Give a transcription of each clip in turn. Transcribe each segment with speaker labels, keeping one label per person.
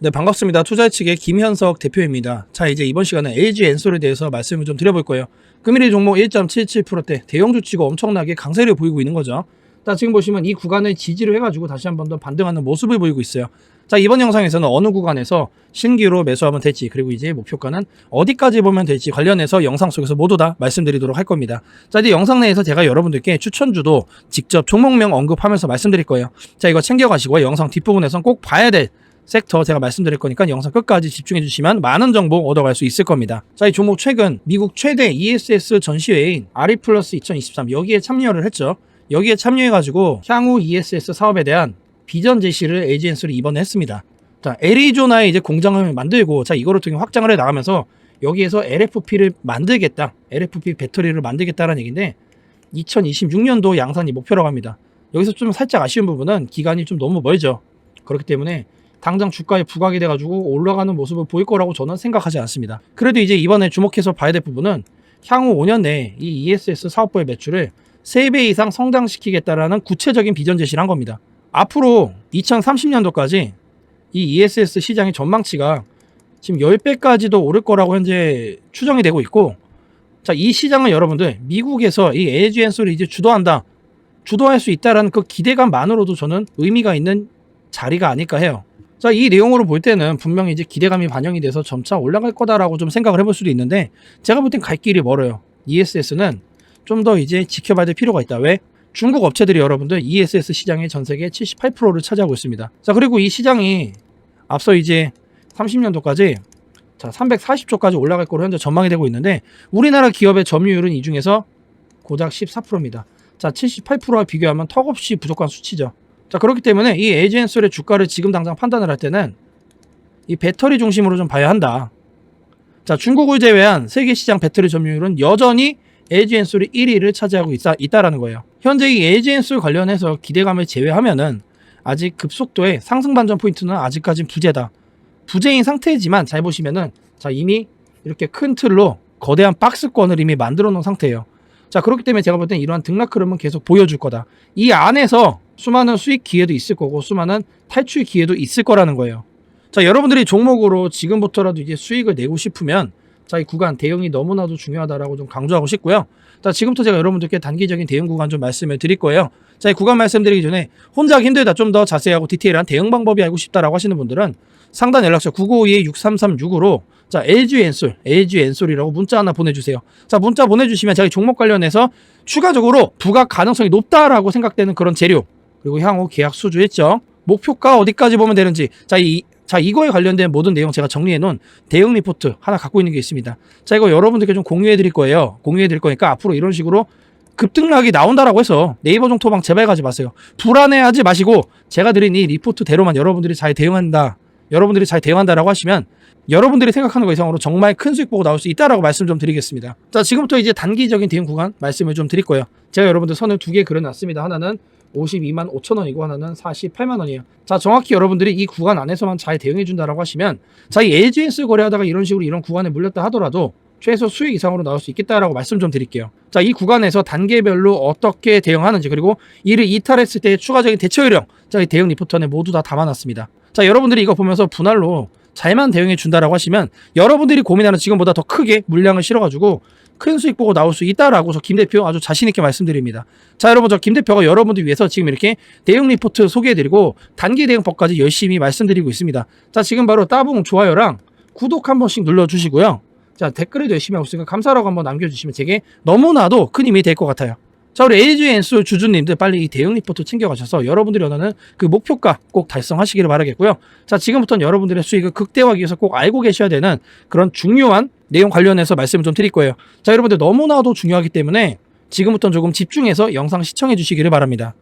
Speaker 1: 네, 반갑습니다. 투자 측의 김현석 대표입니다. 자, 이제 이번 시간은 LG 엔솔에 대해서 말씀을 좀 드려볼 거예요. 금일의 종목 1.77%대 대형 주치고 엄청나게 강세를 보이고 있는 거죠. 자, 지금 보시면 이 구간을 지지를 해가지고 다시 한 번 더 반등하는 모습을 보이고 있어요. 자, 이번 영상에서는 어느 구간에서 신규로 매수하면 될지, 그리고 이제 목표가는 어디까지 보면 될지 관련해서 영상 속에서 모두 다 말씀드리도록 할 겁니다. 자, 이제 영상 내에서 제가 여러분들께 추천주도 직접 종목명 언급하면서 말씀드릴 거예요. 자, 이거 챙겨가시고 영상 뒷부분에선 꼭 봐야 될 섹터 제가 말씀드릴 거니까 영상 끝까지 집중해 주시면 많은 정보 얻어갈 수 있을 겁니다. 자, 이 종목 최근 미국 최대 ESS 전시회인 아리 플러스 2023 여기에 참여를 했죠. 여기에 참여해가지고 향후 ESS 사업에 대한 비전 제시를 LG엔솔이 이번에 했습니다. 자, 애리조나에 이제 공장을 만들고 자 이거를 통해 확장을 해 나가면서 여기에서 LFP를 만들겠다, LFP 배터리를 만들겠다라는 얘기인데 2026년도 양산이 목표라고 합니다. 여기서 좀 살짝 아쉬운 부분은 기간이 좀 너무 멀죠. 그렇기 때문에 당장 주가에 부각이 돼가지고 올라가는 모습을 보일 거라고 저는 생각하지 않습니다. 그래도 이제 이번에 주목해서 봐야 될 부분은 향후 5년 내에 이 ESS 사업부의 매출을 3배 이상 성장시키겠다라는 구체적인 비전 제시를 한 겁니다. 앞으로 2030년도까지 이 ESS 시장의 전망치가 지금 10배까지도 오를 거라고 현재 추정이 되고 있고 자, 이 시장은 여러분들 미국에서 이 LG 엔솔이 이제 주도한다. 주도할 수 있다라는 그 기대감만으로도 저는 의미가 있는 자리가 아닐까 해요. 자, 이 내용으로 볼 때는 분명히 이제 기대감이 반영이 돼서 점차 올라갈 거다라고 좀 생각을 해볼 수도 있는데 제가 볼 땐 갈 길이 멀어요. ESS는 좀 더 이제 지켜봐야 될 필요가 있다. 왜? 중국 업체들이 여러분들 ESS 시장의 전 세계 78%를 차지하고 있습니다. 자, 그리고 이 시장이 앞서 이제 30년도까지 자, 340조까지 올라갈 거로 현재 전망이 되고 있는데 우리나라 기업의 점유율은 이 중에서 고작 14%입니다. 자, 78%와 비교하면 턱없이 부족한 수치죠. 자, 그렇기 때문에 이 에이젠솔의 주가를 지금 당장 판단을 할 때는 이 배터리 중심으로 좀 봐야 한다. 자, 중국을 제외한 세계 시장 배터리 점유율은 여전히 LG엔솔이 1위를 차지하고 있다, 있다라는 거예요. 현재 이 LG엔솔 관련해서 기대감을 제외하면은 아직 급속도의 상승 반전 포인트는 아직까진 부재다. 부재인 상태이지만 잘 보시면은 자 이미 이렇게 큰 틀로 거대한 박스권을 이미 만들어 놓은 상태예요. 자 그렇기 때문에 제가 볼 땐 이러한 등락 흐름은 계속 보여줄 거다. 이 안에서 수많은 수익 기회도 있을 거고 수많은 탈출 기회도 있을 거라는 거예요. 자 여러분들이 종목으로 지금부터라도 이제 수익을 내고 싶으면 자 이 구간 대응이 너무나도 중요하다라고 좀 강조하고 싶고요. 자 지금부터 제가 여러분들께 단기적인 대응 구간 좀 말씀을 드릴 거예요. 자 이 구간 말씀드리기 전에 혼자 하기 힘들다 좀 더 자세하고 디테일한 대응 방법이 알고 싶다라고 하시는 분들은 상단 연락처 952-6336으로 자 LG 엔솔, LG 엔솔이라고 문자 하나 보내주세요. 자 문자 보내주시면 저희 종목 관련해서 추가적으로 부각 가능성이 높다라고 생각되는 그런 재료 그리고 향후 계약 수주 일정 목표가 어디까지 보면 되는지 자 이 자 이거에 관련된 모든 내용 제가 정리해 놓은 대응 리포트 하나 갖고 있는 게 있습니다. 자 이거 여러분들께 좀 공유해 드릴 거예요. 공유해 드릴 거니까 앞으로 이런 식으로 급등락이 나온다라고 해서 네이버 종토방 제발 가지 마세요. 불안해하지 마시고 제가 드린 이 리포트대로만 여러분들이 잘 대응한다. 여러분들이 잘 대응한다라고 하시면 여러분들이 생각하는 것 이상으로 정말 큰 수익 보고 나올 수 있다라고 말씀 좀 드리겠습니다. 자, 지금부터 이제 단기적인 대응 구간 말씀을 좀 드릴 거예요. 제가 여러분들 선을 두 개 그려놨습니다. 하나는 52만 5천 원이고 하나는 48만 원이에요. 자, 정확히 여러분들이 이 구간 안에서만 잘 대응해 준다라고 하시면 자, 이 LGS 거래하다가 이런 식으로 이런 구간에 물렸다 하더라도 최소 수익 이상으로 나올 수 있겠다라고 말씀 좀 드릴게요. 자, 이 구간에서 단계별로 어떻게 대응하는지 그리고 이를 이탈했을 때의 추가적인 대처 요령, 자, 이 대응 리포트 안에 모두 다 담아놨습니다. 자, 여러분들이 이거 보면서 분할로 잘만 대응해 준다라고 하시면 여러분들이 고민하는 지금보다 더 크게 물량을 실어가지고 큰 수익 보고 나올 수 있다라고 저 김 대표 아주 자신 있게 말씀드립니다. 자, 여러분 저 김 대표가 여러분들 위해서 지금 이렇게 대응 리포트 소개해드리고 단기 대응법까지 열심히 말씀드리고 있습니다. 자, 지금 바로 따봉 좋아요랑 구독 한 번씩 눌러주시고요. 자, 댓글에도 열심히 하고 있으니까 감사라고 한번 남겨주시면 제게 너무나도 큰 힘이 될 것 같아요. 자, 우리 LG엔솔 주주님들 빨리 이 대응 리포트 챙겨가셔서 여러분들이 원하는 그 목표가 꼭 달성하시기를 바라겠고요. 자, 지금부터는 여러분들의 수익을 극대화하기 위해서 꼭 알고 계셔야 되는 그런 중요한 내용 관련해서 말씀을 좀 드릴 거예요. 자, 여러분들 너무나도 중요하기 때문에 지금부터는 조금 집중해서 영상 시청해 주시기를 바랍니다.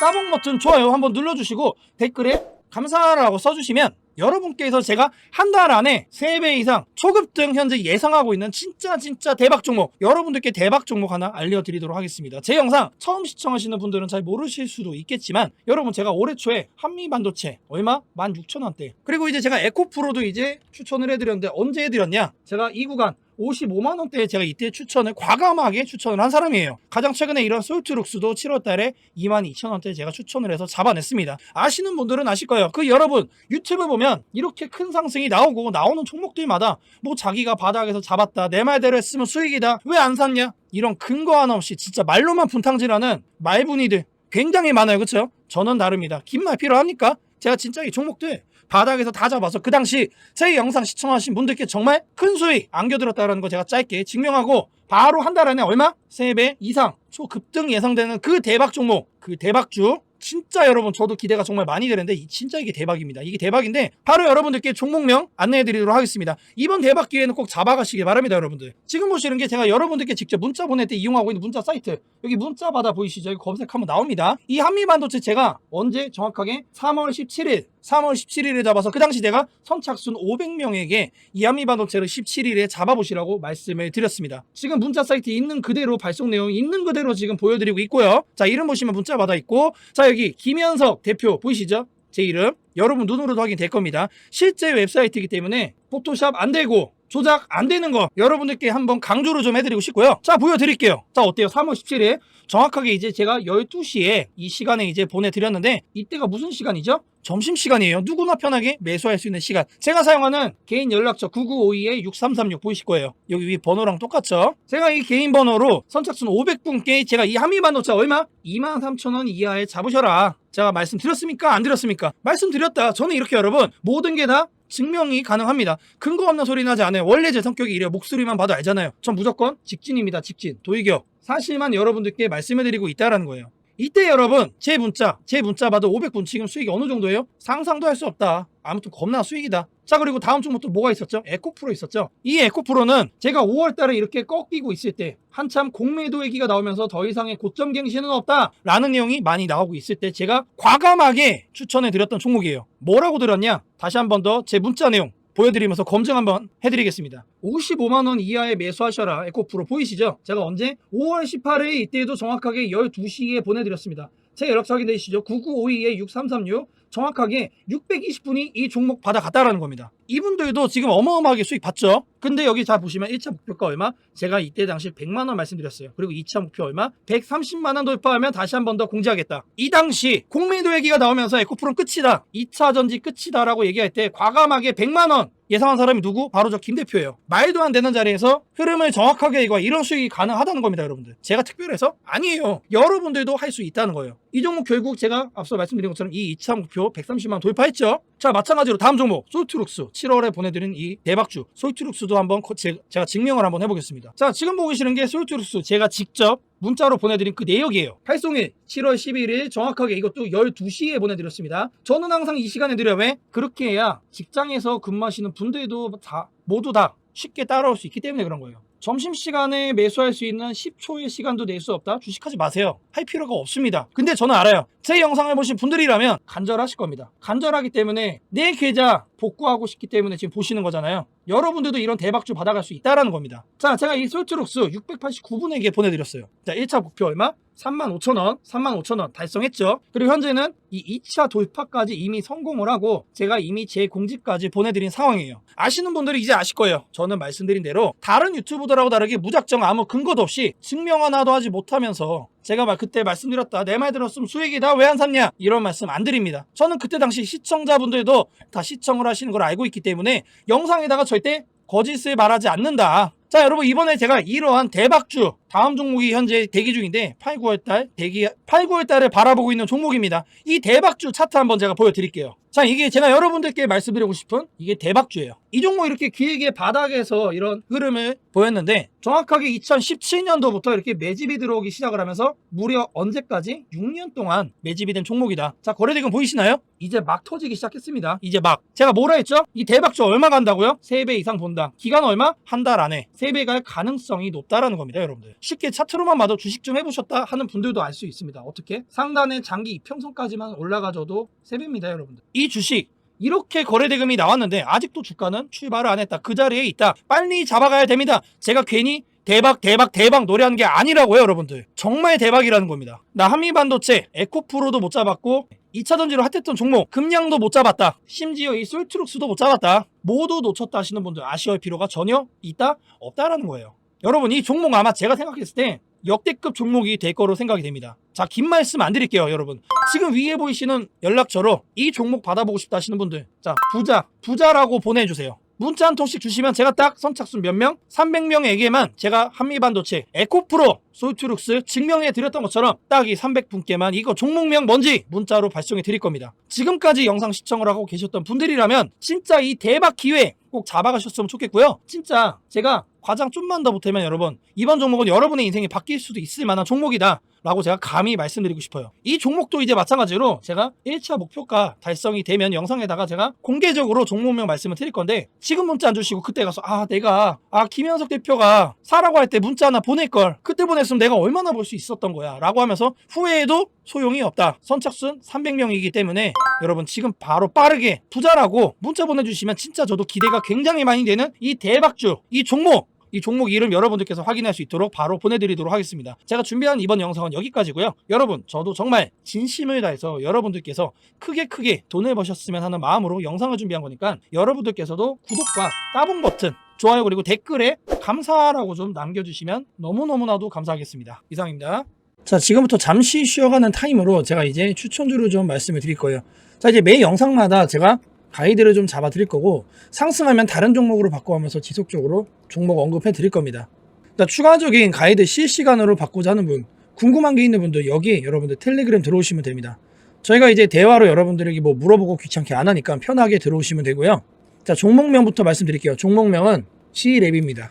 Speaker 1: 따봉 버튼 좋아요 한번 눌러주시고 댓글에 감사라고 써주시면 여러분께서 제가 한 달 안에 3배 이상 초급 등 현재 예상하고 있는 진짜 진짜 대박 종목 여러분들께 대박 종목 하나 알려드리도록 하겠습니다. 제 영상 처음 시청하시는 분들은 잘 모르실 수도 있겠지만 여러분 제가 올해 초에 한미반도체 얼마? 16,000원대 그리고 이제 제가 에코프로도 이제 추천을 해드렸는데 언제 해드렸냐 제가 이 구간 55만 원대에 제가 이때 추천을 과감하게 추천을 한 사람이에요. 가장 최근에 이런 솔트룩스도 7월 달에 2만 2천 원대 제가 추천을 해서 잡아냈습니다. 아시는 분들은 아실 거예요. 그 여러분 유튜브 보면 이렇게 큰 상승이 나오고 나오는 종목들마다 뭐 자기가 바닥에서 잡았다 내 말대로 했으면 수익이다 왜 안 샀냐 이런 근거 하나 없이 진짜 말로만 분탕질하는 말분이들 굉장히 많아요. 그렇죠? 저는 다릅니다. 긴 말 필요합니까? 제가 진짜 이 종목들 바닥에서 다 잡아서 그 당시 제 영상 시청하신 분들께 정말 큰 수익 안겨드렸다는 거 제가 짧게 증명하고 바로 한 달 안에 얼마? 3배 이상 초급등 예상되는 그 대박 종목 그 대박주 진짜 여러분 저도 기대가 정말 많이 되는데 이- 진짜 이게 대박입니다. 이게 대박인데 바로 여러분들께 종목명 안내해 드리도록 하겠습니다. 이번 대박 기회는 꼭 잡아가시길 바랍니다, 여러분들. 지금 보시는 게 제가 여러분들께 직접 문자 보낼 때 이용하고 있는 문자 사이트 여기 문자 받아 보이시죠? 여기 검색하면 나옵니다. 이 한미반도체 제가 언제 정확하게 3월 17일 3월 17일에 잡아서 그 당시 제가 선착순 500명에게 이 한미반도체를 17일에 잡아보시라고 말씀을 드렸습니다. 지금 문자 사이트 있는 그대로 발송 내용 있는 그대로 지금 보여드리고 있고요. 자 이름 보시면 문자 받아 있고 자 여기 김현석 대표 보이시죠? 제 이름 여러분 눈으로도 확인될 겁니다. 실제 웹사이트이기 때문에 포토샵 안 되고 조작 안 되는 거 여러분들께 한번 강조를 좀 해드리고 싶고요. 자 보여드릴게요. 자 어때요? 3월 17일 정확하게 이제 제가 12시에 이 시간에 이제 보내드렸는데 이때가 무슨 시간이죠? 점심 시간이에요. 누구나 편하게 매수할 수 있는 시간. 제가 사용하는 개인 연락처 9952에 6336 보이실 거예요. 여기 위 번호랑 똑같죠? 제가 이 개인 번호로 선착순 500분께 제가 이 한미반도체 얼마? 23,000원 이하에 잡으셔라. 제가 말씀드렸습니까? 안 드렸습니까? 말씀드렸다. 저는 이렇게 여러분 모든 게 다 증명이 가능합니다. 근거 없는 소리 나지 않아요. 원래 제 성격이 이래요. 목소리만 봐도 알잖아요. 전 무조건 직진입니다. 직진. 도의격. 사실만 여러분들께 말씀해드리고 있다라는 거예요. 이때 여러분 제 문자 제 문자 받아 500분 지금 수익이 어느 정도예요? 상상도 할 수 없다. 아무튼 겁나 수익이다. 자 그리고 다음 주부터 뭐가 있었죠? 에코프로 있었죠. 이 에코프로는 제가 5월달에 이렇게 꺾이고 있을 때 한참 공매도 얘기가 나오면서 더 이상의 고점 갱신은 없다라는 내용이 많이 나오고 있을 때 제가 과감하게 추천해 드렸던 종목이에요. 뭐라고 들었냐? 다시 한 번 더 제 문자 내용 보여드리면서 검증 한번 해드리겠습니다. 55만원 이하에 매수하셔라 에코 프로 보이시죠? 제가 언제? 5월 18일 이때도 정확하게 12시에 보내드렸습니다. 제 연락처 확인되시죠? 9952에 6336 정확하게 620분이 이 종목 받아갔다라는 겁니다. 이분들도 지금 어마어마하게 수익 봤죠? 근데 여기 잘 보시면 1차 목표가 얼마? 제가 이때 당시 100만원 말씀드렸어요. 그리고 2차 목표 얼마? 130만원 돌파하면 다시 한 번 더 공지하겠다. 이 당시 공매도 얘기가 나오면서 에코프로는 끝이다. 2차 전지 끝이다라고 얘기할 때 과감하게 100만원 예상한 사람이 누구? 바로 저 김 대표예요. 말도 안 되는 자리에서 흐름을 정확하게 이거 이런 수익이 가능하다는 겁니다, 여러분들. 제가 특별해서 아니에요. 여러분들도 할 수 있다는 거예요. 이 종목 결국 제가 앞서 말씀드린 것처럼 이 2차 목표 130만 돌파했죠. 자, 마찬가지로 다음 종목 솔트룩스 7월에 보내드린 이 대박주 솔트룩스도 한번 거- 제- 제가 증명을 한번 해보겠습니다. 자, 지금 보고 계시는 게 솔트룩스 제가 직접 문자로 보내드린 그 내역이에요. 발송일 7월 11일 정확하게 이것도 12시에 보내드렸습니다. 저는 항상 이 시간에 드려요. 왜? 그렇게 해야 직장에서 근무하시는 분들도 다 모두 다 쉽게 따라올 수 있기 때문에 그런 거예요. 점심시간에 매수할 수 있는 10초의 시간도 낼 수 없다? 주식하지 마세요. 할 필요가 없습니다. 근데 저는 알아요. 제 영상을 보신 분들이라면 간절하실 겁니다. 간절하기 때문에 내 계좌 복구하고 싶기 때문에 지금 보시는 거잖아요. 여러분들도 이런 대박주 받아갈 수 있다라는 겁니다. 자, 제가 이 솔트룩스 689분에게 보내드렸어요. 자, 1차 목표 얼마? 35,000원, 35,000원 달성했죠. 그리고 현재는 이 2차 돌파까지 이미 성공을 하고 제가 이미 제 공지까지 보내드린 상황이에요. 아시는 분들이 이제 아실 거예요. 저는 말씀드린 대로 다른 유튜브들하고 다르게 무작정 아무 근거도 없이 증명 하나도 하지 못하면서 제가 막 그때 말씀드렸다. 내 말 들었으면 수익이다. 왜 안 샀냐? 이런 말씀 안 드립니다. 저는 그때 당시 시청자분들도 다 시청을 하시는 걸 알고 있기 때문에 영상에다가 절대 거짓을 말하지 않는다. 자, 여러분 이번에 제가 이러한 대박주 다음 종목이 현재 대기 중인데 8, 9월 달 대기 8, 9월 달을 바라보고 있는 종목입니다. 이 대박주 차트 한번 제가 보여 드릴게요. 자, 이게 제가 여러분들께 말씀드리고 싶은 이게 대박주예요. 이 종목 이렇게 길게 바닥에서 이런 흐름을 보였는데 정확하게 2017년도부터 이렇게 매집이 들어오기 시작을 하면서 무려 언제까지 6년 동안 매집이 된 종목이다. 자, 거래대금 보이시나요? 이제 막 터지기 시작했습니다. 이제 막. 제가 뭐라 했죠? 이 대박주 얼마 간다고요? 3배 이상 본다. 기간 얼마? 한 달 안에 3배 갈 가능성이 높다라는 겁니다, 여러분들. 쉽게 차트로만 봐도 주식 좀 해보셨다 하는 분들도 알 수 있습니다. 어떻게? 상단의 장기 이평선까지만 올라가줘도 3배입니다, 여러분들. 이 주식 이렇게 거래대금이 나왔는데 아직도 주가는 출발을 안 했다. 그 자리에 있다. 빨리 잡아가야 됩니다. 제가 괜히 대박 대박 대박 노래하는 게 아니라고요 여러분들 정말 대박이라는 겁니다 나 한미반도체 에코프로도 못 잡았고 2차 전지로 핫했던 종목 금량도 못 잡았다 심지어 이 솔트룩스도 못 잡았다 모두 놓쳤다 하시는 분들 아쉬울 필요가 전혀 있다 없다라는 거예요 여러분 이 종목 아마 제가 생각했을 때 역대급 종목이 될 거로 생각이 됩니다 자 긴 말씀 안 드릴게요 여러분 지금 위에 보이시는 연락처로 이 종목 받아보고 싶다 하시는 분들 자 부자 부자라고 보내주세요 문자 한 통씩 주시면 제가 딱 선착순 몇 명? 300명에게만 제가 한미반도체 에코프로 솔트룩스 증명해 드렸던 것처럼 딱 이 300분께만 이거 종목명 뭔지 문자로 발송해 드릴 겁니다. 지금까지 영상 시청을 하고 계셨던 분들이라면 진짜 이 대박 기회 꼭 잡아가셨으면 좋겠고요. 진짜 제가 과장 좀만 더 보태면 여러분 이번 종목은 여러분의 인생이 바뀔 수도 있을 만한 종목이다. 라고 제가 감히 말씀드리고 싶어요. 이 종목도 이제 마찬가지로 제가 1차 목표가 달성이 되면 영상에다가 제가 공개적으로 종목명 말씀을 드릴 건데 지금 문자 안 주시고 그때 가서 아 내가 아 김현석 대표가 사라고 할 때 문자 하나 보낼 걸 그때 보냈으면 내가 얼마나 벌수 있었던 거야 라고 하면서 후회해도 소용이 없다. 선착순 300명이기 때문에 여러분 지금 바로 빠르게 부자라고 문자 보내주시면 진짜 저도 기대가 굉장히 많이 되는 이 대박주 이 종목 이 종목 이름 여러분들께서 확인할 수 있도록 바로 보내드리도록 하겠습니다. 제가 준비한 이번 영상은 여기까지고요. 여러분 저도 정말 진심을 다해서 여러분들께서 크게 크게 돈을 버셨으면 하는 마음으로 영상을 준비한 거니까 여러분들께서도 구독과 따봉 버튼 좋아요 그리고 댓글에 감사라고 좀 남겨주시면 너무너무나도 감사하겠습니다. 이상입니다. 자 지금부터 잠시 쉬어가는 타임으로 제가 이제 추천주를 좀 말씀을 드릴 거예요. 자 이제 매 영상마다 제가 가이드를 좀 잡아 드릴 거고 상승하면 다른 종목으로 바꿔가면서 지속적으로 종목 언급해 드릴 겁니다. 자, 추가적인 가이드 실시간으로 받고자 하는 분 궁금한 게 있는 분들 여기 여러분들 텔레그램 들어오시면 됩니다. 저희가 이제 대화로 여러분들에게 뭐 물어보고 귀찮게 안 하니까 편하게 들어오시면 되고요. 자 종목명부터 말씀드릴게요. 종목명은 C랩입니다.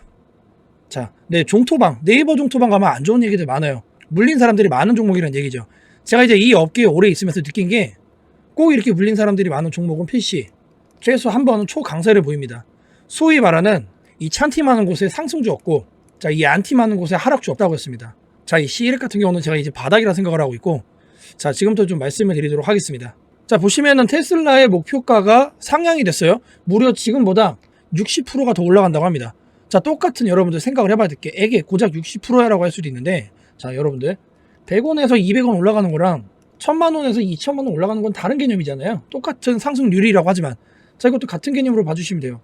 Speaker 1: 자, 네 종토방 네이버 종토방 가면 안 좋은 얘기들 많아요. 물린 사람들이 많은 종목이라는 얘기죠. 제가 이제 이 업계에 오래 있으면서 느낀 게 꼭 이렇게 물린 사람들이 많은 종목은 필시 최소 한 번은 초강세를 보입니다. 소위 말하는 이 찬티 많은 곳에 상승주 없고 자 이 안티 많은 곳에 하락주 없다고 했습니다. 자 이 C랩 같은 경우는 제가 이제 바닥이라 생각을 하고 있고 자 지금부터 좀 말씀을 드리도록 하겠습니다. 자 보시면은 테슬라의 목표가가 상향이 됐어요. 무려 지금보다 60%가 더 올라간다고 합니다. 자 똑같은 여러분들 생각을 해봐야 될 게 에게 고작 60%야라고 할 수도 있는데 자 여러분들 100원에서 200원 올라가는 거랑 1000만 원에서 2천만 원 올라가는 건 다른 개념이잖아요. 똑같은 상승률이라고 하지만 자 이것도 같은 개념으로 봐주시면 돼요.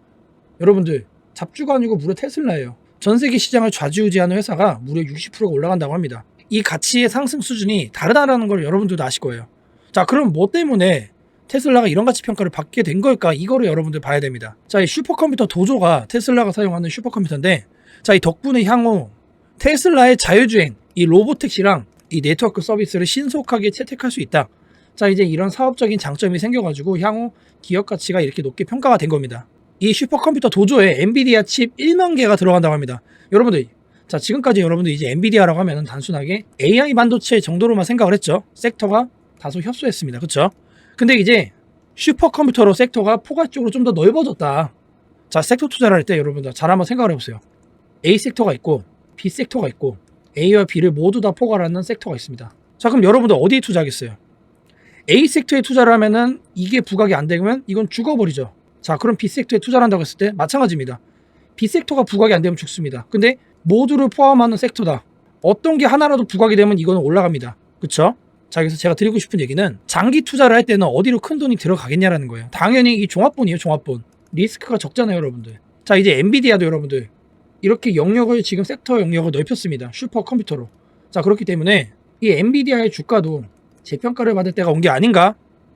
Speaker 1: 여러분들 잡주가 아니고 무려 테슬라예요. 전 세계 시장을 좌지우지하는 회사가 무려 60%가 올라간다고 합니다. 이 가치의 상승 수준이 다르다라는 걸 여러분들도 아실 거예요. 자 그럼 뭐 때문에 테슬라가 이런 가치 평가를 받게 된 걸까? 이거를 여러분들 봐야 됩니다. 자, 이 슈퍼컴퓨터 도조가 테슬라가 사용하는 슈퍼컴퓨터인데, 자, 이 덕분에 향후 테슬라의 자율주행, 이 로보택시랑 이 네트워크 서비스를 신속하게 채택할 수 있다. 자, 이제 이런 사업적인 장점이 생겨가지고 향후 기업 가치가 이렇게 높게 평가가 된 겁니다. 이 슈퍼컴퓨터 도조에 엔비디아 칩 1만 개가 들어간다고 합니다. 여러분들, 자, 지금까지 여러분들 이제 엔비디아라고 하면 단순하게 AI 반도체 정도로만 생각을 했죠. 섹터가 다소 협소했습니다. 그쵸? 근데 이제 슈퍼컴퓨터로 섹터가 포괄 적으로 좀 더 넓어졌다. 자, 섹터 투자를 할 때 여러분들 잘 한번 생각을 해보세요. A 섹터가 있고 B 섹터가 있고 A와 B를 모두 다 포괄하는 섹터가 있습니다. 자, 그럼 여러분들 어디에 투자하겠어요? A 섹터에 투자를 하면은 이게 부각이 안 되면 이건 죽어버리죠. 자, 그럼 B 섹터에 투자를 한다고 했을 때 마찬가지입니다. B 섹터가 부각이 안 되면 죽습니다. 근데 모두를 포함하는 섹터다. 어떤 게 하나라도 부각이 되면 이거는 올라갑니다. 그쵸? 자, 그래서 제가 드리고 싶은 얘기는 장기 투자를 할 때는 어디로 큰 돈이 들어가겠냐라는 거예요. 당연히 이 종합본이에요, 종합본. 리스크가 적잖아요, 여러분들. 자, 이제 엔비디아도 여러분들 이렇게 영역을 지금 섹터 영역을 넓혔습니다. 슈퍼컴퓨터로. 자, 그렇기 때문에 이 엔비디아의 주가도 재평가를 받을 때가 온 게 아닌가?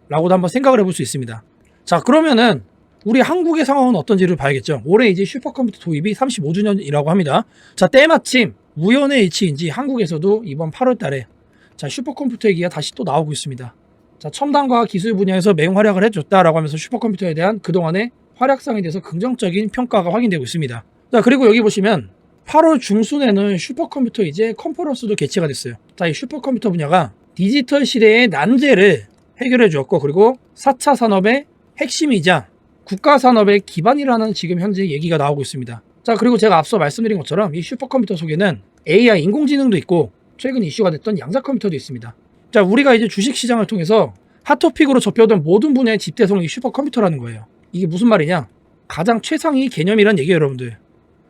Speaker 1: 라고도 한번 생각을 해볼 수 있습니다. 자, 그러면은 우리 한국의 상황은 어떤지를 봐야겠죠. 올해 이제 슈퍼컴퓨터 도입이 35주년이라고 합니다. 자, 때마침 우연의 일치인지 한국에서도 이번 8월 달에 자, 슈퍼컴퓨터 얘기가 다시 또 나오고 있습니다. 자, 첨단과 기술 분야에서 매우 활약을 해줬다라고 하면서 슈퍼컴퓨터에 대한 그동안의 활약상에 대해서 긍정적인 평가가 확인되고 있습니다. 자, 그리고 여기 보시면 8월 중순에는 슈퍼컴퓨터 이제 컨퍼런스도 개최가 됐어요. 자, 이 슈퍼컴퓨터 분야가 디지털 시대의 난제를 해결해 주었고, 그리고 4차 산업의 핵심이자 국가 산업의 기반이라는 지금 현재 얘기가 나오고 있습니다. 자, 그리고 제가 앞서 말씀드린 것처럼 이 슈퍼컴퓨터 속에는 AI 인공지능도 있고, 최근 이슈가 됐던 양자 컴퓨터도 있습니다. 자, 우리가 이제 주식 시장을 통해서 핫토픽으로 접혀든 모든 분야의 집대성이 슈퍼컴퓨터라는 거예요. 이게 무슨 말이냐? 가장 최상위 개념이란 얘기예요, 여러분들.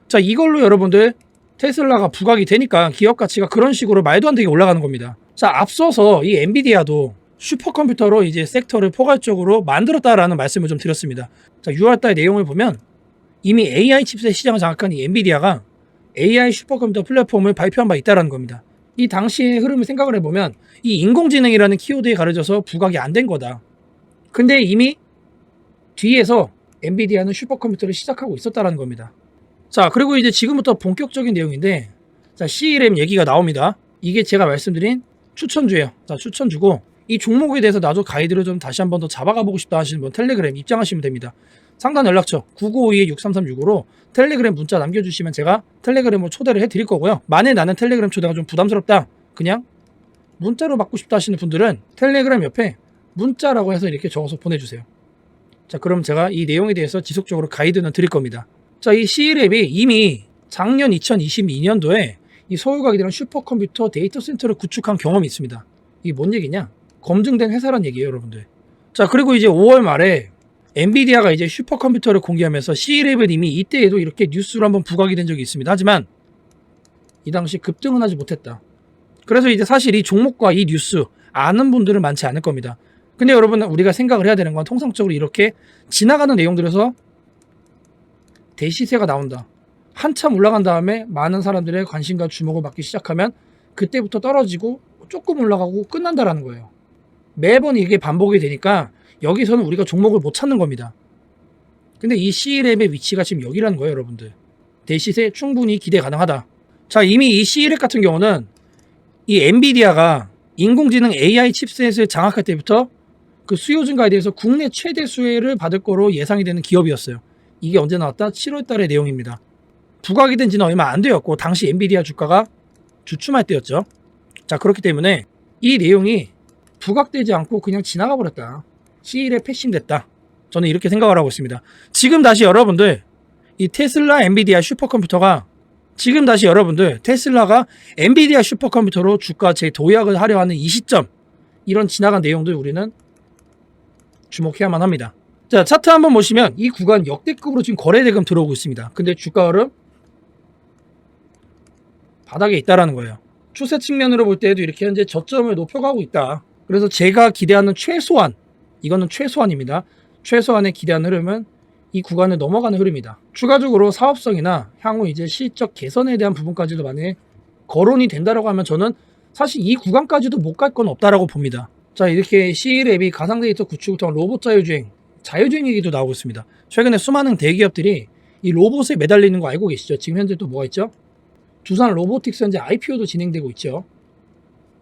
Speaker 1: 자, 이걸로 여러분들 테슬라가 부각이 되니까 기업 가치가 그런 식으로 말도 안 되게 올라가는 겁니다. 자, 앞서서 이 엔비디아도 슈퍼컴퓨터로 이제 섹터를 포괄적으로 만들었다라는 말씀을 좀 드렸습니다. 자, 6월달 내용을 보면 이미 AI 칩셋 시장을 장악한 이 엔비디아가 AI 슈퍼컴퓨터 플랫폼을 발표한 바 있다라는 겁니다. 이 당시의 흐름을 생각을 해보면 이 인공지능이라는 키워드에 가려져서 부각이 안 된 거다. 근데 이미 뒤에서 엔비디아는 슈퍼컴퓨터를 시작하고 있었다라는 겁니다. 자, 그리고 이제 지금부터 본격적인 내용인데, 자, CRM 얘기가 나옵니다. 이게 제가 말씀드린 추천주예요. 자, 추천주고, 이 종목에 대해서 나도 가이드를 좀 다시 한번 더 잡아가 보고 싶다 하시는 분 텔레그램 입장하시면 됩니다. 상단 연락처 9952-6336으로 텔레그램 문자 남겨주시면 제가 텔레그램으로 초대를 해드릴 거고요. 만에 나는 텔레그램 초대가 좀 부담스럽다. 그냥 문자로 받고 싶다 하시는 분들은 텔레그램 옆에 문자라고 해서 이렇게 적어서 보내주세요. 자, 그럼 제가 이 내용에 대해서 지속적으로 가이드는 드릴 겁니다. 자, 이 C랩이 이미 작년 2022년도에 이 서울과기대랑 슈퍼컴퓨터 데이터 센터를 구축한 경험이 있습니다. 이게 뭔 얘기냐? 검증된 회사란 얘기예요, 여러분들. 자, 그리고 이제 5월 말에 엔비디아가 이제 슈퍼컴퓨터를 공개하면서 C랩은 이미 이때에도 이렇게 뉴스로 한번 부각이 된 적이 있습니다. 하지만 이 당시 급등은 하지 못했다. 그래서 이제 사실 이 종목과 이 뉴스 아는 분들은 많지 않을 겁니다. 근데 여러분 우리가 생각을 해야 되는 건 통상적으로 이렇게 지나가는 내용들에서 대시세가 나온다. 한참 올라간 다음에 많은 사람들의 관심과 주목을 받기 시작하면 그때부터 떨어지고 조금 올라가고 끝난다라는 거예요. 매번 이게 반복이 되니까 여기서는 우리가 종목을 못 찾는 겁니다. 근데 이 C랩의 위치가 지금 여기라는 거예요, 여러분들. 대시세 충분히 기대 가능하다. 자, 이미 이 C랩 같은 경우는 이 엔비디아가 인공지능 AI 칩셋을 장악할 때부터 그 수요 증가에 대해서 국내 최대 수혜를 받을 거로 예상이 되는 기업이었어요. 이게 언제 나왔다? 7월 달의 내용입니다. 부각이 된 지는 얼마 안 되었고 당시 엔비디아 주가가 주춤할 때였죠. 자, 그렇기 때문에 이 내용이 부각되지 않고 그냥 지나가 버렸다. C일에 패싱됐다. 저는 이렇게 생각을 하고 있습니다. 지금 다시 여러분들 이 테슬라 엔비디아 슈퍼컴퓨터가 지금 다시 여러분들 테슬라가 엔비디아 슈퍼컴퓨터로 주가 재도약을 하려 하는 이 시점 이런 지나간 내용들 우리는 주목해야만 합니다. 자 차트 한번 보시면 이 구간 역대급으로 지금 거래 대금 들어오고 있습니다. 근데 주가 흐름 바닥에 있다라는 거예요. 추세 측면으로 볼 때도 이렇게 현재 저점을 높여가고 있다. 그래서 제가 기대하는 최소한 이거는 최소한입니다. 최소한의 기대하는 흐름은 이 구간을 넘어가는 흐름이다. 추가적으로 사업성이나 향후 이제 실적 개선에 대한 부분까지도 만약에 거론이 된다라고 하면 저는 사실 이 구간까지도 못 갈 건 없다라고 봅니다. 자 이렇게 C랩이 가상 데이터 구축을 통한 로봇 자율주행, 자율주행 얘기도 나오고 있습니다. 최근에 수많은 대기업들이 이 로봇에 매달리는 거 알고 계시죠? 지금 현재 또 뭐가 있죠? 두산 로보틱스 현재 IPO도 진행되고 있죠.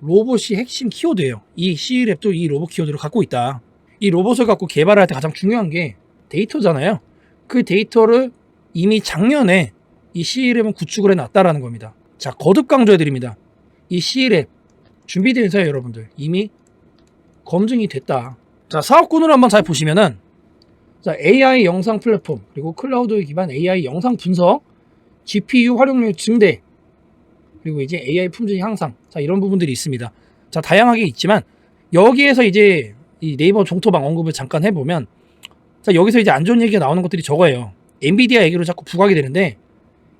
Speaker 1: 로봇이 핵심 키워드예요. 이 C랩도 이 로봇 키워드를 갖고 있다. 이 로봇을 갖고 개발할 때 가장 중요한 게 데이터잖아요. 그 데이터를 이미 작년에 이 C랩은 구축을 해놨다라는 겁니다. 자, 거듭 강조해드립니다. 이 C랩 준비된 회사예요, 여러분들. 이미 검증이 됐다. 자, 사업군으로 한번 잘 보시면은 자, AI 영상 플랫폼 그리고 클라우드 기반 AI 영상 분석, GPU 활용률 증대, 그리고 이제 AI 품질 향상, 자 이런 부분들이 있습니다. 자 다양하게 있지만 여기에서 이제 이 네이버 종토방 언급을 잠깐 해보면 자 여기서 이제 안 좋은 얘기가 나오는 것들이 저거예요. 엔비디아 얘기로 자꾸 부각이 되는데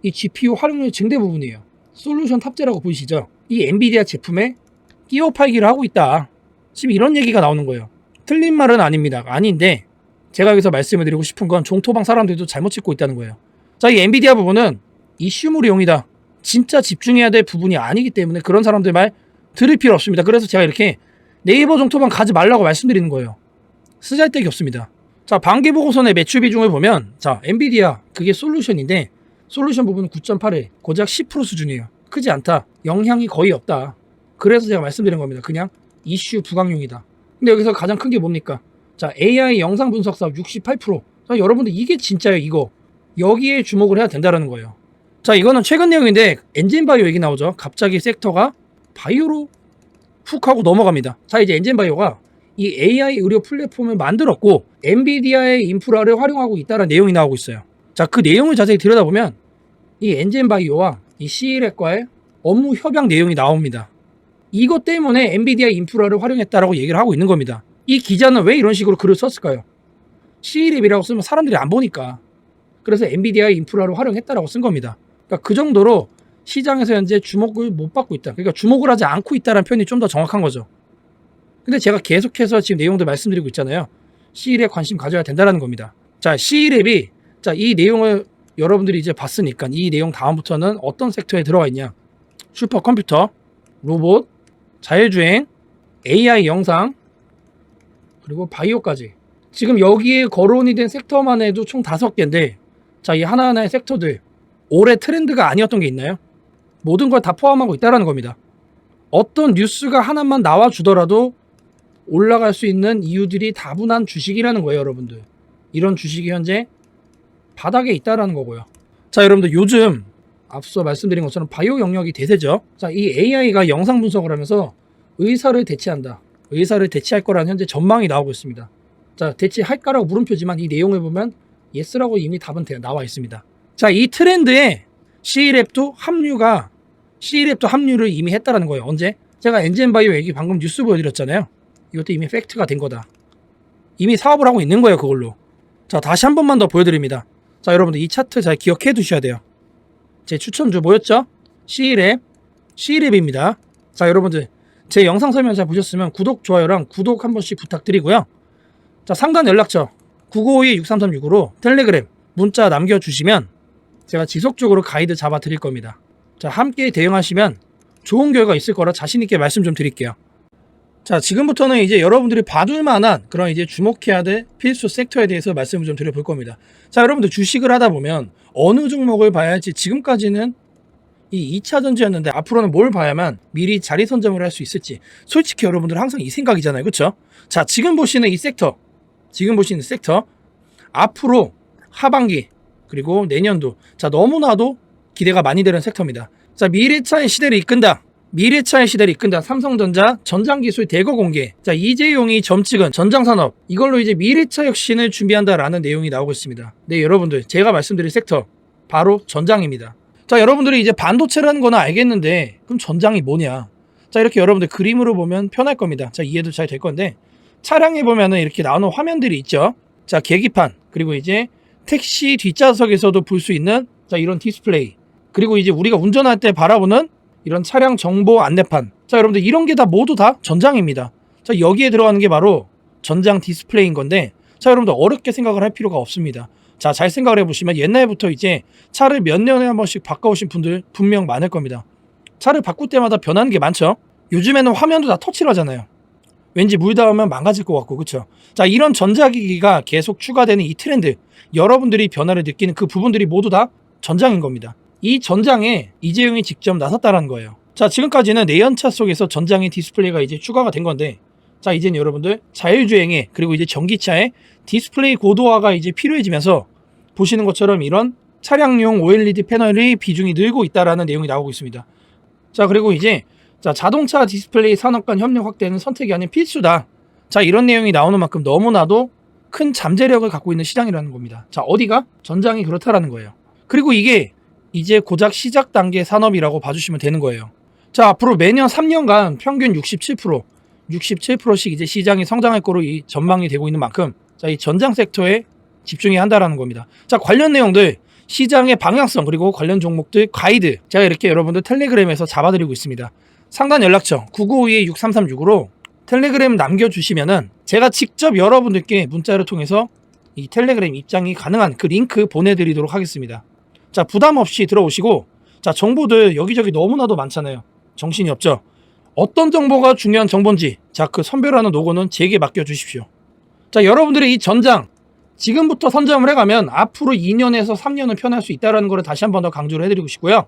Speaker 1: 이 GPU 활용률 증대 부분이에요. 솔루션 탑재라고 보이시죠? 이 엔비디아 제품에 끼워 팔기를 하고 있다. 지금 이런 얘기가 나오는 거예요. 틀린 말은 아닙니다. 아닌데 제가 여기서 말씀을 드리고 싶은 건 종토방 사람들도 잘못 찍고 있다는 거예요. 자, 이 엔비디아 부분은 이슈물이용이다. 진짜 집중해야 될 부분이 아니기 때문에 그런 사람들 말 들을 필요 없습니다. 그래서 제가 이렇게 네이버 종토방 가지 말라고 말씀드리는 거예요. 쓰잘데기 없습니다. 자, 반기 보고서의 매출 비중을 보면 자, 엔비디아 그게 솔루션인데 솔루션 부분은 9.8에 고작 10% 수준이에요. 크지 않다. 영향이 거의 없다. 그래서 제가 말씀드린 겁니다. 그냥 이슈 부각용이다. 근데 여기서 가장 큰 게 뭡니까? 자, AI 영상 분석 사업 68%. 자, 여러분들 이게 진짜예요, 이거. 여기에 주목을 해야 된다라는 거예요. 자, 이거는 최근 내용인데 엔진 바이오 얘기 나오죠. 갑자기 섹터가 바이오로 훅 하고 넘어갑니다. 자, 이제 엔진 바이오가 이 AI 의료 플랫폼을 만들었고 엔비디아의 인프라를 활용하고 있다는 내용이 나오고 있어요. 자, 그 내용을 자세히 들여다보면 이 엔진 바이오와 이 CL과의 업무 협약 내용이 나옵니다. 이것 때문에 엔비디아 인프라를 활용했다라고 얘기를 하고 있는 겁니다. 이 기자는 왜 이런 식으로 글을 썼을까요? C랩이라고 쓰면 사람들이 안 보니까. 그래서 엔비디아 인프라를 활용했다라고 쓴 겁니다. 그러니까 그 정도로 시장에서 현재 주목을 못 받고 있다. 그러니까 주목을 하지 않고 있다는 표현이 좀 더 정확한 거죠. 근데 제가 계속해서 지금 내용들 말씀드리고 있잖아요. C랩 관심 가져야 된다는 겁니다. 자, C랩이 자, 이 내용을 여러분들이 이제 봤으니까 이 내용 다음부터는 어떤 섹터에 들어가 있냐? 슈퍼컴퓨터, 로봇, 자율주행, AI 영상, 그리고 바이오까지. 지금 여기에 거론이 된 섹터만 해도 총 다섯 개인데, 자, 이 하나하나의 섹터들, 올해 트렌드가 아니었던 게 있나요? 모든 걸 다 포함하고 있다는 겁니다. 어떤 뉴스가 하나만 나와 주더라도 올라갈 수 있는 이유들이 다분한 주식이라는 거예요, 여러분들. 이런 주식이 현재 바닥에 있다라는 거고요. 자, 여러분들 요즘 앞서 말씀드린 것처럼 바이오 영역이 대세죠. 자, 이 AI가 영상 분석을 하면서 의사를 대체한다. 의사를 대체할 거라는 현재 전망이 나오고 있습니다. 자, 대체할까라고 물음표지만 이 내용을 보면 예스라고 이미 답은 대- 나와 있습니다. 자, 이 트렌드에 C랩도 합류가 C랩도 합류를 이미 했다라는 거예요. 언제? 제가 엔젠 바이오 얘기 방금 뉴스 보여드렸잖아요. 이것도 이미 팩트가 된 거다. 이미 사업을 하고 있는 거예요, 그걸로. 자, 다시 한 번만 더 보여드립니다. 자, 여러분들 이 차트 잘 기억해 두셔야 돼요. 제 추천주 뭐였죠? C랩, C랩입니다. 자, 여러분들 제 영상 설명 잘 보셨으면 구독, 좋아요랑 구독 한 번씩 부탁드리고요. 자, 상단 연락처 9952-6336으로 텔레그램 문자 남겨주시면 제가 지속적으로 가이드 잡아 드릴 겁니다. 자, 함께 대응하시면 좋은 결과 있을 거라 자신있게 말씀 좀 드릴게요. 자, 지금부터는 이제 여러분들이 봐둘 만한 그런 이제 주목해야 될 필수 섹터에 대해서 말씀을 좀 드려볼 겁니다. 자, 여러분들 주식을 하다 보면 어느 종목을 봐야 할지 지금까지는 이 2차 전지였는데 앞으로는 뭘 봐야만 미리 자리 선점을 할 수 있을지 솔직히 여러분들 항상 이 생각이잖아요. 그렇죠? 자, 지금 보시는 이 섹터 지금 보시는 섹터 앞으로 하반기 그리고 내년도 자 너무나도 기대가 많이 되는 섹터입니다. 자 미래차의 시대를 이끈다. 미래차의 시대를 이끈다. 삼성전자 전장기술 대거 공개. 자 이재용이 점 찍은 전장산업 이걸로 이제 미래차 혁신을 준비한다라는 내용이 나오고 있습니다. 네 여러분들 제가 말씀드릴 섹터 바로 전장입니다. 자 여러분들이 이제 반도체라는 거는 알겠는데 그럼 전장이 뭐냐? 자 이렇게 여러분들 그림으로 보면 편할 겁니다. 자 이해도 잘 될 건데 차량에 보면은 이렇게 나오는 화면들이 있죠. 자 계기판 그리고 이제 택시 뒷좌석에서도 볼 수 있는 자 이런 디스플레이 그리고 이제 우리가 운전할 때 바라보는 이런 차량 정보 안내판 자 여러분들 이런 게 다 모두 다 전장입니다 자 여기에 들어가는 게 바로 전장 디스플레이인 건데 자 여러분들 어렵게 생각을 할 필요가 없습니다 자 잘 생각을 해보시면 옛날부터 이제 차를 몇 년에 한 번씩 바꿔오신 분들 분명 많을 겁니다 차를 바꿀 때마다 변하는 게 많죠 요즘에는 화면도 다 터치를 하잖아요 왠지 물 닿으면 망가질 것 같고 그쵸 자 이런 전자기기가 계속 추가되는 이 트렌드 여러분들이 변화를 느끼는 그 부분들이 모두 다 전장인 겁니다. 이 전장에 이재용이 직접 나섰다라는 거예요. 자, 지금까지는 내연차 속에서 전장의 디스플레이가 이제 추가가 된 건데, 자, 이제는 여러분들 자율주행에 그리고 이제 전기차에 디스플레이 고도화가 이제 필요해지면서 보시는 것처럼 이런 차량용 OLED 패널의 비중이 늘고 있다라는 내용이 나오고 있습니다. 자, 그리고 이제 자, 자동차 디스플레이 산업 간 협력 확대는 선택이 아닌 필수다. 자, 이런 내용이 나오는 만큼 너무나도 큰 잠재력을 갖고 있는 시장이라는 겁니다. 자, 어디가? 전장이 그렇다라는 거예요. 그리고 이게 이제 고작 시작 단계 산업이라고 봐주시면 되는 거예요. 자, 앞으로 매년 3년간 평균 67%, 67%씩 이제 시장이 성장할 거로 이 전망이 되고 있는 만큼 자, 이 전장 섹터에 집중해야 한다라는 겁니다. 자, 관련 내용들 시장의 방향성 그리고 관련 종목들 가이드 제가 이렇게 여러분들 텔레그램에서 잡아드리고 있습니다. 상단 연락처 9952-6336으로 텔레그램 남겨주시면은 제가 직접 여러분들께 문자를 통해서 이 텔레그램 입장이 가능한 그 링크 보내드리도록 하겠습니다. 자, 부담 없이 들어오시고, 자, 정보들 여기저기 너무나도 많잖아요. 정신이 없죠? 어떤 정보가 중요한 정보인지, 자, 그 선별하는 노고는 제게 맡겨주십시오. 자, 여러분들의 이 전장, 지금부터 선점을 해가면 앞으로 2년에서 3년은 편할 수 있다는 것을 다시 한 번 더 강조를 해드리고 싶고요.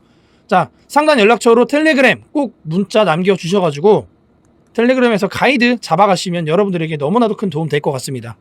Speaker 1: 자, 상단 연락처로 텔레그램 꼭 문자 남겨주셔가지고, 텔레그램에서 가이드 잡아가시면 여러분들에게 너무나도 큰 도움 될 것 같습니다.